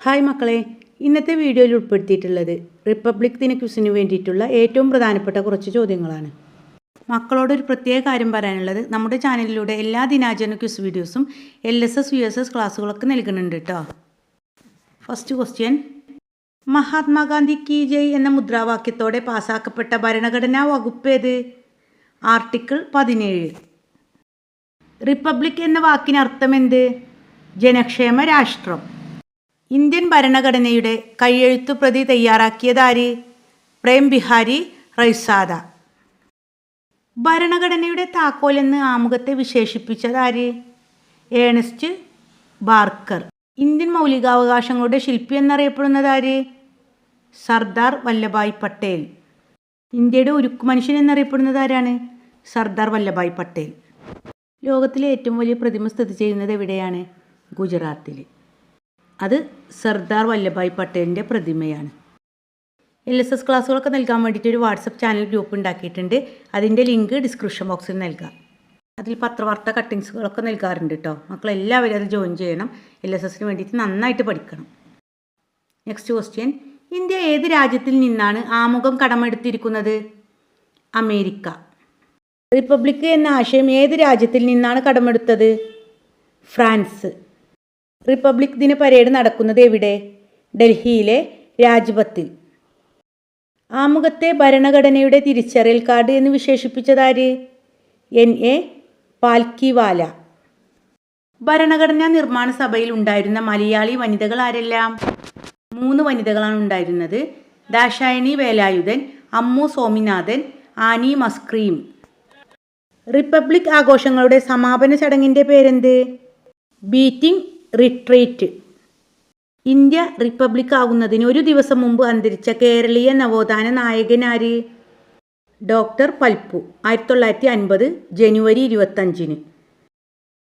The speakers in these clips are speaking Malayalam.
ഹായ് മക്കളെ ഇന്നത്തെ വീഡിയോയിൽ ഉൾപ്പെടുത്തിയിട്ടുള്ളത് റിപ്പബ്ലിക് ദിന ക്വിസിന് വേണ്ടിയിട്ടുള്ള ഏറ്റവും പ്രധാനപ്പെട്ട കുറച്ച് ചോദ്യങ്ങളാണ്. മക്കളോട് ഒരു പ്രത്യേക കാര്യം പറയാനുള്ളത് നമ്മുടെ ചാനലിലൂടെ എല്ലാ ദിനാചരണ ക്വിസ് വീഡിയോസും L S S U S S ക്ലാസ്സുകളൊക്കെ നൽകുന്നുണ്ട് കേട്ടോ ഫസ്റ്റ് ക്വസ്റ്റ്യൻ മഹാത്മാഗാന്ധി കി ജയ് എന്ന മുദ്രാവാക്യത്തോടെ പാസാക്കപ്പെട്ട ഭരണഘടനാ വകുപ്പ് ഏത്? ആർട്ടിക്കിൾ പതിനേഴ്. റിപ്പബ്ലിക് എന്ന വാക്കിന് അർത്ഥം എന്ത്? ജനക്ഷേമ രാഷ്ട്രം. ഇന്ത്യൻ ഭരണഘടനയുടെ കയ്യെഴുത്തു പ്രതി തയ്യാറാക്കിയതാര്? പ്രേം ബിഹാരി റൈസാദ. ഭരണഘടനയുടെ താക്കോൽ എന്ന് ആമുഖത്തെ വിശേഷിപ്പിച്ചതാര്? Ernest Barker. ഇന്ത്യൻ മൗലികാവകാശങ്ങളുടെ ശില്പി എന്നറിയപ്പെടുന്നതാര്? സർദാർ വല്ലഭായ് പട്ടേൽ. ഇന്ത്യയുടെ ഉരുക്കു മനുഷ്യൻ എന്നറിയപ്പെടുന്നത് ആരാണ് സർദാർ വല്ലഭായ് പട്ടേൽ. ലോകത്തിലെ ഏറ്റവും വലിയ പ്രതിമ സ്ഥിതി ചെയ്യുന്നത് എവിടെയാണ്? ഗുജറാത്തിൽ അത് സർദാർ വല്ലഭായ് പട്ടേലിന്റെ പ്രതിമയാണ്. എൽ എസ് എസ് ക്ലാസ്സുകളൊക്കെ നൽകാൻ വേണ്ടിയിട്ട് ഒരു വാട്സപ്പ് ചാനൽ ഗ്രൂപ്പ് ഉണ്ടാക്കിയിട്ടുണ്ട്. അതിന്റെ ലിങ്ക് ഡിസ്ക്രിപ്ഷൻ ബോക്സിൽ നൽകാം. അതിൽ പത്രവാർത്ത കട്ടിങ്സുകളൊക്കെ നൽകാറുണ്ട് കേട്ടോ മക്കളെല്ലാവരും അത് ജോയിൻ ചെയ്യണം. എൽ എസ് എസിന് വേണ്ടിയിട്ട് നന്നായിട്ട് പഠിക്കണം. നെക്സ്റ്റ് ക്വസ്റ്റ്യൻ ഇന്ത്യ ഏത് രാജ്യത്തിൽ നിന്നാണ് ആമുഖം കടമെടുത്തിരിക്കുന്നത്? അമേരിക്ക. റിപ്പബ്ലിക് എന്ന ആശയം ഏത് രാജ്യത്തിൽ നിന്നാണ് കടമെടുത്തത്? ഫ്രാൻസ്. റിപ്പബ്ലിക് ദിന പരേഡ് നടക്കുന്നത് എവിടെ? ഡൽഹിയിലെ രാജ്പത്തിൽ ആമുഖത്തെ ഭരണഘടനയുടെ തിരിച്ചറിയൽ കാർഡ് എന്ന് വിശേഷിപ്പിച്ചതാര് എൻ. എ. പാൽക്കിവാല. ഭരണഘടനാ നിർമ്മാണ സഭയിൽ ഉണ്ടായിരുന്ന മലയാളി വനിതകൾ ആരെല്ലാം? മൂന്ന് വനിതകളാണ് ഉണ്ടായിരുന്നത്. ദാശായണി വേലായുധൻ അമ്മു സ്വാമിനാഥൻ ആനി മസ്ക്രീം. റിപ്പബ്ലിക് ആഘോഷങ്ങളുടെ സമാപന ചടങ്ങിന്റെ പേരെന്ത്? Beating retreat. ഇന്ത്യ റിപ്പബ്ലിക് ആകുന്നതിന് ഒരു ദിവസം മുമ്പ് അന്തരിച്ച കേരളീയ നവോത്ഥാന നായകനാര് ഡോക്ടർ പൽപ്പു ആയിരത്തി തൊള്ളായിരത്തി അൻപത് ജനുവരി ഇരുപത്തഞ്ചിന്.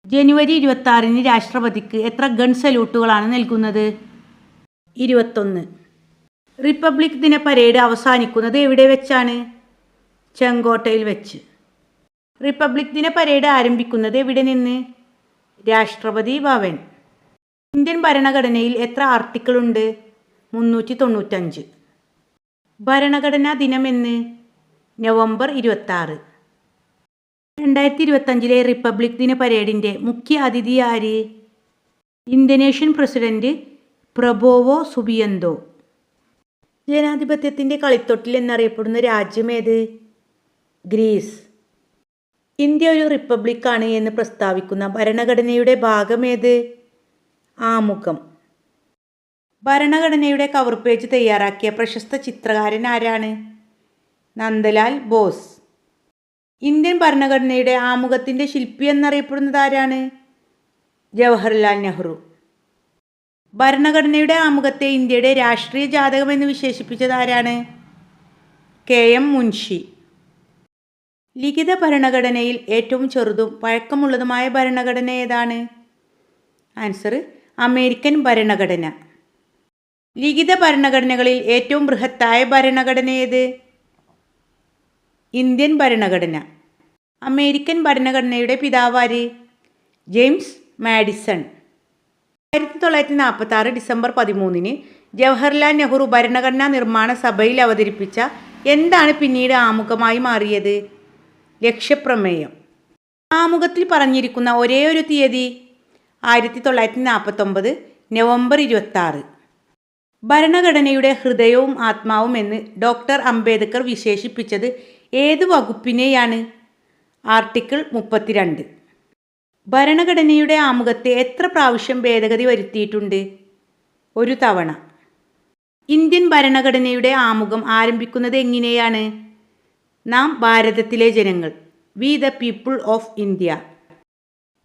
ജനുവരി ഇരുപത്തി രാഷ്ട്രപതിക്ക് എത്ര ഗൺ സല്യൂട്ടുകളാണ് നൽകുന്നത്? ഇരുപത്തൊന്ന്. റിപ്പബ്ലിക് ദിന പരേഡ് അവസാനിക്കുന്നത് എവിടെ വെച്ചാണ്? ചെങ്കോട്ടയിൽ വെച്ച്. റിപ്പബ്ലിക് ദിന പരേഡ് ആരംഭിക്കുന്നത് എവിടെ നിന്ന്? രാഷ്ട്രപതി ഭവൻ. ഇന്ത്യൻ ഭരണഘടനയിൽ എത്ര ആർട്ടിക്കിൾ ഉണ്ട് മുന്നൂറ്റി തൊണ്ണൂറ്റഞ്ച് ഭരണഘടനാ ദിനമെന്ന് നവംബർ ഇരുപത്താറ്. രണ്ടായിരത്തി ഇരുപത്തഞ്ചിലെ റിപ്പബ്ലിക് ദിന പരേഡിന്റെ മുഖ്യ അതിഥി ആര്? Indonesian president Prabowo Subianto. ജനാധിപത്യത്തിന്റെ കളിത്തൊട്ടിൽ എന്നറിയപ്പെടുന്ന രാജ്യമേത് ഗ്രീസ്. ഇന്ത്യ ഒരു റിപ്പബ്ലിക്കാണ് എന്ന് പ്രസ്താവിക്കുന്ന ഭരണഘടനയുടെ ഭാഗമേത് ആമുഖം. ഭരണഘടനയുടെ കവർ പേജ് തയ്യാറാക്കിയ പ്രശസ്ത ചിത്രകാരൻ ആരാണ്? നന്ദലാൽ ബോസ്. ഇന്ത്യൻ ഭരണഘടനയുടെ ആമുഖത്തിന്റെ ശില്പി എന്നറിയപ്പെടുന്നത് ആരാണ്? ജവഹർലാൽ നെഹ്റു. ഭരണഘടനയുടെ ആമുഖത്തെ ഇന്ത്യയുടെ രാഷ്ട്രീയ ജാതകം എന്ന് വിശേഷിപ്പിച്ചത് ആരാണ്? കെ എം മുൻഷി. ലിഖിത ഭരണഘടനയിൽ ഏറ്റവും ചെറുതും പഴക്കമുള്ളതുമായ ഭരണഘടന ഏതാണ്? ആൻസർ അമേരിക്കൻ ഭരണഘടന. ലിഖിത ഭരണഘടനകളിൽ ഏറ്റവും ബൃഹത്തായ ഭരണഘടന ഏത്? ഇന്ത്യൻ ഭരണഘടന. അമേരിക്കൻ ഭരണഘടനയുടെ പിതാവാര് ജെയിംസ് മാഡിസൺ. ആയിരത്തി തൊള്ളായിരത്തി നാൽപ്പത്തി ആറ് ഡിസംബർ പതിമൂന്നിന് ജവഹർലാൽ നെഹ്റു ഭരണഘടനാ നിർമ്മാണ സഭയിൽ അവതരിപ്പിച്ച എന്താണ് പിന്നീട് ആമുഖമായി മാറിയത്? ലക്ഷ്യപ്രമേയം. ആമുഖത്തിൽ പറഞ്ഞിരിക്കുന്ന ഒരേ ഒരു തീയതി? ആയിരത്തി തൊള്ളായിരത്തി നാൽപ്പത്തൊമ്പത് നവംബർ ഇരുപത്താറ്. ഭരണഘടനയുടെ ഹൃദയവും ആത്മാവും എന്ന് ഡോക്ടർ അംബേദ്കർ വിശേഷിപ്പിച്ചത് ഏത് വകുപ്പിനെയാണ്? ആർട്ടിക്കിൾ മുപ്പത്തിരണ്ട്. ഭരണഘടനയുടെ ആമുഖത്തെ എത്ര പ്രാവശ്യം ഭേദഗതി വരുത്തിയിട്ടുണ്ട്? ഒരു തവണ. ഇന്ത്യൻ ഭരണഘടനയുടെ ആമുഖം ആരംഭിക്കുന്നത് എങ്ങനെയാണ്? നാം ഭാരതത്തിലെ ജനങ്ങൾ. We the people of India.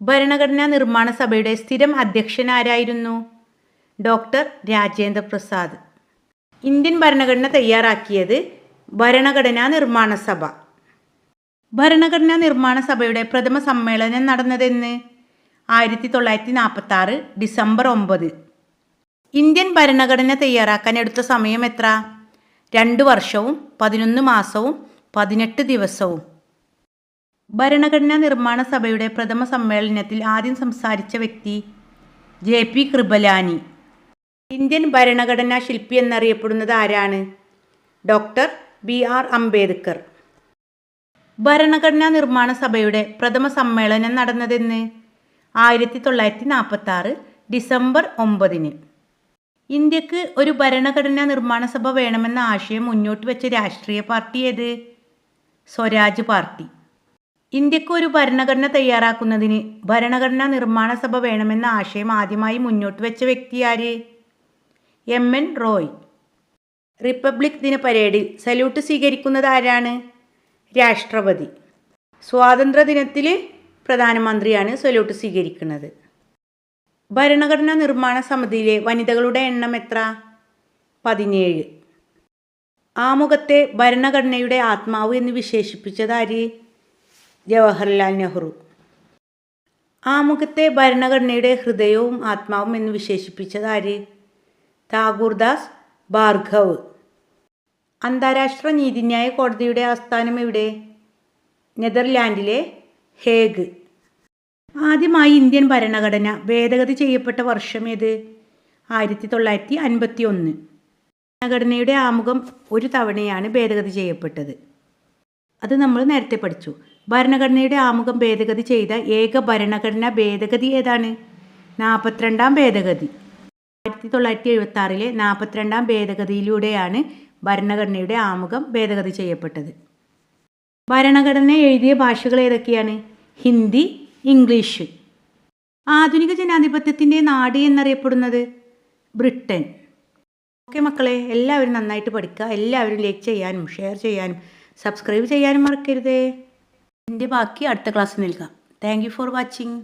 ഭരണഘടനാ നിർമ്മാണ സഭയുടെ സ്ഥിരം അധ്യക്ഷനാരായിരുന്നു ഡോക്ടർ രാജേന്ദ്ര പ്രസാദ്. ഇന്ത്യൻ ഭരണഘടന തയ്യാറാക്കിയത് ഭരണഘടനാ നിർമ്മാണ സഭ. ഭരണഘടനാ നിർമ്മാണ സഭയുടെ പ്രഥമ സമ്മേളനം നടന്നതെന്ന്? ആയിരത്തി തൊള്ളായിരത്തി നാൽപ്പത്തി ആറ് ഡിസംബർ ഒമ്പത്. ഇന്ത്യൻ ഭരണഘടന തയ്യാറാക്കാൻ എടുത്ത സമയം എത്ര? രണ്ട് വർഷവും പതിനൊന്ന് മാസവും പതിനെട്ട് ദിവസവും. ഭരണഘടനാ നിർമ്മാണ സഭയുടെ പ്രഥമ സമ്മേളനത്തിൽ ആദ്യം സംസാരിച്ച വ്യക്തി ജെ പി കൃപലാനി. ഇന്ത്യൻ ഭരണഘടനാ ശില്പി എന്നറിയപ്പെടുന്നത് ആരാണ്? ഡോക്ടർ ബി ആർ അംബേദ്കർ. ഭരണഘടനാ നിർമ്മാണ സഭയുടെ പ്രഥമ സമ്മേളനം നടന്നതെന്ന് ആയിരത്തി തൊള്ളായിരത്തി നാൽപ്പത്തി ആറ് ഡിസംബർ ഒമ്പതിന്. ഇന്ത്യയ്ക്ക് ഒരു ഭരണഘടനാ നിർമ്മാണ സഭ വേണമെന്ന ആശയം മുന്നോട്ട് വെച്ച രാഷ്ട്രീയ പാർട്ടി ഏത്? സ്വരാജ് പാർട്ടി. ഇന്ത്യയ്ക്ക് ഒരു ഭരണഘടന തയ്യാറാക്കുന്നതിന് ഭരണഘടനാ നിർമ്മാണ സഭ വേണമെന്ന ആശയം ആദ്യമായി മുന്നോട്ട് വെച്ച വ്യക്തിയാര് എം. എൻ. റോയ്. റിപ്പബ്ലിക് ദിന പരേഡിൽ സല്യൂട്ട് സ്വീകരിക്കുന്നത് ആരാണ്? രാഷ്ട്രപതി. സ്വാതന്ത്ര്യ ദിനത്തിൽ പ്രധാനമന്ത്രിയാണ് സല്യൂട്ട് സ്വീകരിക്കുന്നത്. ഭരണഘടനാ നിർമ്മാണ സമിതിയിലെ വനിതകളുടെ എണ്ണം എത്ര? പതിനേഴ്. ആമുഖത്തെ ഭരണഘടനയുടെ ആത്മാവ് എന്ന് വിശേഷിപ്പിച്ചത് ആര്? ജവഹർലാൽ നെഹ്റു. ആമുഖത്തെ ഭരണഘടനയുടെ ഹൃദയവും ആത്മാവും എന്ന് വിശേഷിപ്പിച്ചത് ആര്? താഗൂർദാസ് ഭാർഗവ്. അന്താരാഷ്ട്ര നീതിന്യായ കോടതിയുടെ ആസ്ഥാനം എവിടെ? നെതർലാൻഡിലെ ഹേഗ്. ആദ്യമായി ഇന്ത്യൻ ഭരണഘടന ഭേദഗതി ചെയ്യപ്പെട്ട വർഷം ഏത്? ആയിരത്തി തൊള്ളായിരത്തി അൻപത്തി ഒന്ന് ഭരണഘടനയുടെ ആമുഖം ഒരു തവണയാണ് ഭേദഗതി ചെയ്യപ്പെട്ടത്. അത് നമ്മൾ നേരത്തെ പഠിച്ചു. ഭരണഘടനയുടെ ആമുഖം ഭേദഗതി ചെയ്ത ഏക ഭരണഘടനാ ഭേദഗതി ഏതാണ്? നാൽപ്പത്തിരണ്ടാം ഭേദഗതി. ആയിരത്തി തൊള്ളായിരത്തി എഴുപത്തി ആറിലെ നാൽപ്പത്തിരണ്ടാം ഭേദഗതിയിലൂടെയാണ് ഭരണഘടനയുടെ ആമുഖം ഭേദഗതി ചെയ്യപ്പെട്ടത്. ഭരണഘടന എഴുതിയ ഭാഷകൾ ഏതൊക്കെയാണ്? ഹിന്ദി ഇംഗ്ലീഷ്. ആധുനിക ജനാധിപത്യത്തിന്റെ നാട് എന്നറിയപ്പെടുന്നത് ബ്രിട്ടൻ. ഓക്കെ മക്കളെ എല്ലാവരും നന്നായിട്ട് പഠിക്കുക എല്ലാവരും ലൈക്ക് ചെയ്യാനും ഷെയർ ചെയ്യാനും സബ്സ്ക്രൈബ് ചെയ്യാനും മറക്കരുതേ. ഇതിന്റെ ബാക്കി അടുത്ത ക്ലാസ്സിൽ നിൽക്കാം. Thank for watching